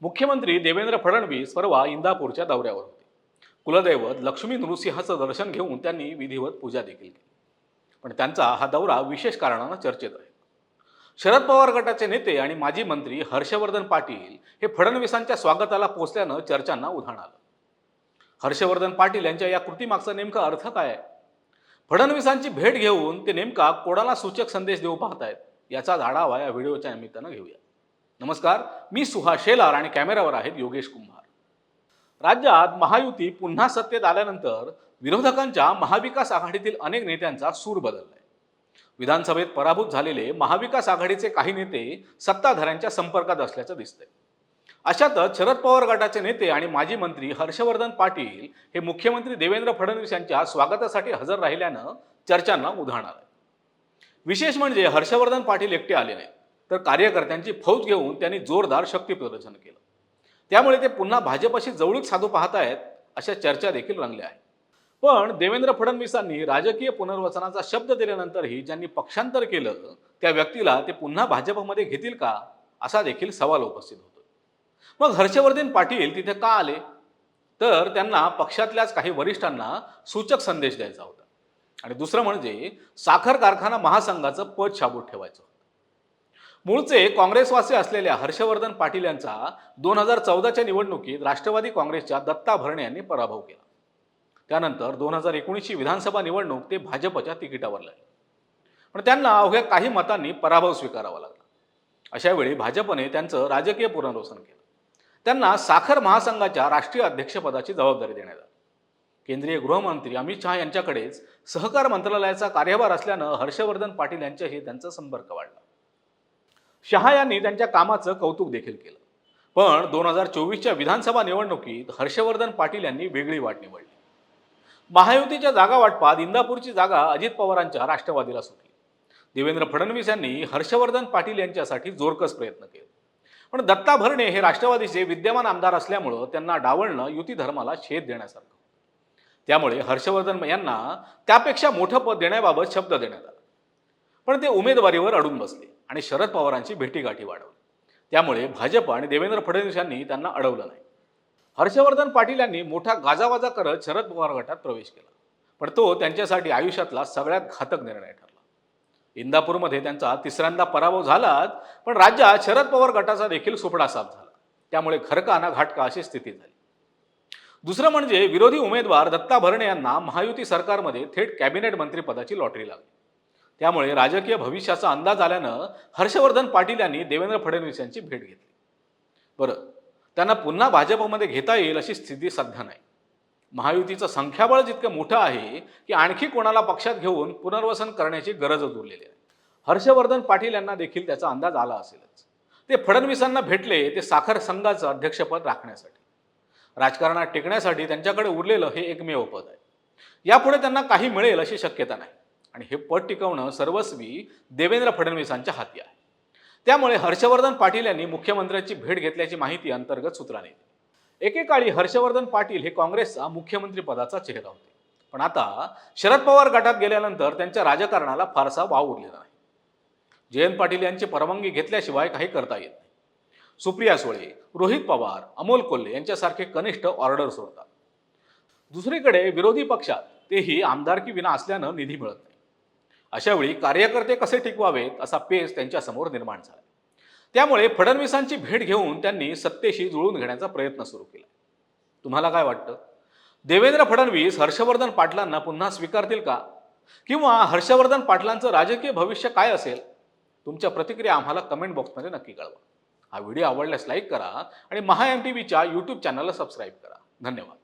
मुख्यमंत्री देवेंद्र फडणवीस परवा इंदापूरच्या दौऱ्यावर होते. कुलदैवत लक्ष्मी नृसिंहाचं दर्शन घेऊन त्यांनी विधिवत पूजा देखील केली. पण त्यांचा हा दौरा विशेष कारणानं चर्चेत आहे. शरद पवार गटाचे नेते आणि माजी मंत्री हर्षवर्धन पाटील हे फडणवीसांच्या स्वागताला पोचल्यानं चर्चांना उधाण आलं. हर्षवर्धन पाटील यांच्या या कृतीमागचा नेमका अर्थ काय आहे? फडणवीसांची भेट घेऊन ते नेमका कोणाला सूचक संदेश देऊ पाहतायत याचा आढावा या व्हिडिओच्या निमित्तानं घेऊया. नमस्कार मी सुहास शेलार आणि कॅमेरावर आहेत योगेश कुंभार. राज्यात महायुती पुन्हा सत्तेत आल्यानंतर विरोधकांच्या महाविकास आघाडीतील अनेक नेत्यांचा सूर बदललाय. विधानसभेत पराभूत झालेले महाविकास आघाडीचे काही नेते सत्ताधाऱ्यांच्या संपर्कात असल्याचं दिसतंय. अशातच शरद पवार गटाचे नेते आणि माजी मंत्री हर्षवर्धन पाटील हे मुख्यमंत्री देवेंद्र फडणवीस यांच्या स्वागतासाठी हजर राहिल्यानं चर्चांना उधाण आलं विशेष म्हणजे हर्षवर्धन पाटील एकटे आले नाहीत. तर कार्यकर्त्यांची फौज घेऊन त्यांनी जोरदार शक्ती प्रदर्शन केलं. त्यामुळे ते पुन्हा भाजपशी जवळीक साधू पाहत आहेत अशा चर्चा देखील रंगल्या आहेत. पण देवेंद्र फडणवीसांनी राजकीय पुनर्वसनाचा शब्द दिल्यानंतरही ज्यांनी पक्षांतर केलं त्या व्यक्तीला ते पुन्हा भाजपमध्ये घेतील का असा देखील सवाल उपस्थित होतो. मग हर्षवर्धन पाटील तिथे का आले? तर त्यांना पक्षातल्याच काही वरिष्ठांना सूचक संदेश द्यायचा होता. आणि दुसरं म्हणजे साखर कारखाना महासंघाचं पद शाबूत ठेवायचं होतं. मूळचे काँग्रेसवासी असलेल्या हर्षवर्धन पाटील यांचा दोन हजार चौदाच्या निवडणुकीत राष्ट्रवादी काँग्रेसच्या दत्ता भरणे यांनी पराभव केला. त्यानंतर दोन हजार एकोणीसची विधानसभा निवडणूक ते भाजपच्या तिकिटावर लागले. पण त्यांना अवघ्या काही मतांनी पराभव स्वीकारावा लागला. अशावेळी भाजपने त्यांचं राजकीय पुनर्वसन केलं. त्यांना साखर महासंघाच्या राष्ट्रीय अध्यक्षपदाची जबाबदारी देण्यात आली. केंद्रीय गृहमंत्री अमित शहा यांच्याकडेच सहकार मंत्रालयाचा कार्यभार असल्यानं हर्षवर्धन पाटील यांच्याशी त्यांचा संपर्क वाढला. शहा यांनी त्यांच्या कामाचं कौतुक देखील केलं. पण दोन हजार चोवीसच्या विधानसभा निवडणुकीत हर्षवर्धन पाटील यांनी वेगळी वाट निवडली. महायुतीच्या जागा वाटपात इंदापूरची जागा अजित पवारांच्या राष्ट्रवादीला सुटली. देवेंद्र फडणवीस यांनी हर्षवर्धन पाटील यांच्यासाठी जोरकस प्रयत्न केले. पण दत्ता भरणे हे राष्ट्रवादीचे विद्यमान आमदार असल्यामुळं त्यांना डावळणं युती धर्माला छेद देण्यासारखं त्यामुळे हर्षवर्धन यांना त्यापेक्षा मोठं पद देण्याबाबत शब्द देण्यात आला. पण ते उमेदवारीवर अडून बसले आणि शरद पवारांची भेटीगाठी वाढवली. त्यामुळे भाजप आणि देवेंद्र फडणवीस यांनी त्यांना अडवलं नाही. हर्षवर्धन पाटील यांनी मोठा गाजावाजा करत शरद पवार गटात प्रवेश केला. पण तो त्यांच्यासाठी आयुष्यातला सगळ्यात घातक निर्णय ठरला. इंदापूरमध्ये त्यांचा तिसऱ्यांदा पराभव झालाच पण राज्यात शरद पवार गटाचा देखील सुपडा साफ झाला. त्यामुळे खरकाना घाटका अशी स्थिती झाली. दुसरं म्हणजे विरोधी उमेदवार दत्ता भरणे यांना महायुती सरकारमध्ये थेट कॅबिनेट मंत्रीपदाची लॉटरी लागली. त्यामुळे राजकीय भविष्याचा अंदाज आल्यानं हर्षवर्धन पाटील यांनी देवेंद्र फडणवीस यांची भेट घेतली. बरं त्यांना पुन्हा भाजपमध्ये घेता येईल अशी स्थिती सध्या नाही. महायुतीचं संख्याबळ जितकं मोठं आहे की आणखी कोणाला पक्षात घेऊन पुनर्वसन करण्याची गरजच उरलेली आहे. हर्षवर्धन पाटील यांना देखील त्याचा अंदाज आला असेलच. ते फडणवीसांना भेटले ते साखर संघाचं अध्यक्षपद राखण्यासाठी. राजकारणात टिकण्यासाठी त्यांच्याकडे उरलेलं हे एकमेव पद आहे. यापुढे त्यांना काही मिळेल अशी शक्यता नाही. आणि हे पद टिकवणं सर्वस्वी देवेंद्र फडणवीसांच्या हाती आहे. त्यामुळे हर्षवर्धन पाटील यांनी मुख्यमंत्र्यांची भेट घेतल्याची माहिती अंतर्गत सूत्राने दिली. एकेकाळी हर्षवर्धन पाटील हे काँग्रेसचा मुख्यमंत्री पदाचा चेहरा होते. पण आता शरद पवार गटात गेल्यानंतर त्यांच्या राजकारणाला फारसा वाव उरलेला नाही. जयंत पाटील यांची परवानगी घेतल्याशिवाय काही करता येत नाही. सुप्रिया सुळे रोहित पवार अमोल कोल्हे यांच्यासारखे कनिष्ठ ऑर्डर सोडतात. दुसरीकडे विरोधी पक्षात तेही आमदारकी विना असल्यानं निधी मिळत नाही. अशावेळी कार्यकर्ते कसे टिकवावेत असा पेच त्यांच्यासमोर निर्माण झाला. त्यामुळे फडणवीसांची भेट घेऊन त्यांनी सत्तेशी जुळून घेण्याचा प्रयत्न सुरू केला. तुम्हाला काय वाटतं? देवेंद्र फडणवीस हर्षवर्धन पाटलांना पुन्हा स्वीकारतील का? किंवा हर्षवर्धन पाटलांचं राजकीय भविष्य काय असेल? तुमच्या प्रतिक्रिया आम्हाला कमेंट बॉक्समध्ये नक्की कळवा. हा व्हिडिओ आवडल्यास लाईक करा आणि महा एम टी व्हीच्या यूट्यूब चॅनलला सबस्क्राईब करा. धन्यवाद.